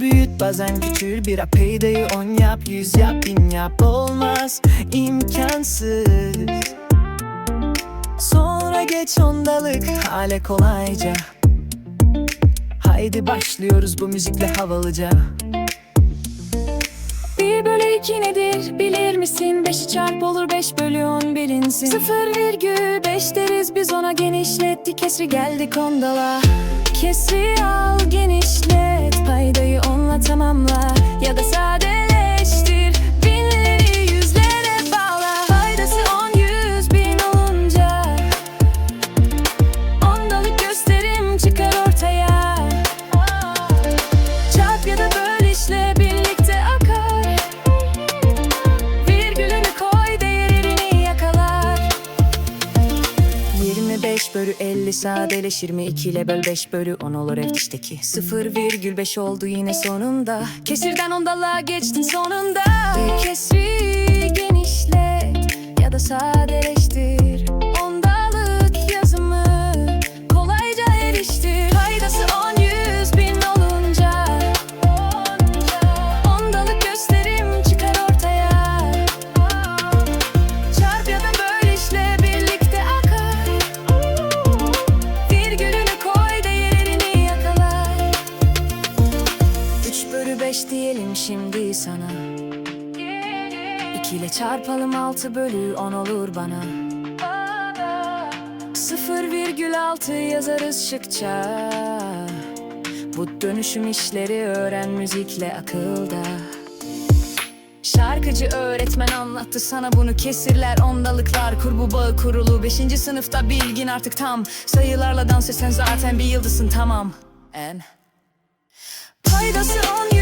bazen küçül bir peydayı on yap Yüz yap bin yap. Olmaz imkansız. Sonra geç ondalık hale kolayca. Haydi başlıyoruz bu müzikle havalıca. Bir bölü iki nedir bilir misin? Beşi çarp olur beş bölü on birinsin Sıfır virgül beş deriz biz ona genişlettik. Kesri geldik ondala Kesri al genişlet sadeleşir mi 2 ile böl 5 bölü 10 olur eftişteki. 0,5 oldu yine sonunda. Kesirden ondalığa geçtin sonunda. Kesri genişlet ya da sadeleştir diyelim şimdi sana. 2 ile çarpalım 6 bölü 10 olur bana. 0,6 yazarız şıkça. Bu dönüşüm işleri öğren müzikle akılda. Şarkıcı öğretmen anlattı sana bunu kesirler ondalıklar. Kur bu bağı kurulu Beşinci sınıfta bilgin artık tam. Sayılarla dans etsen zaten bir yıldızsın tamam. En. Paydası on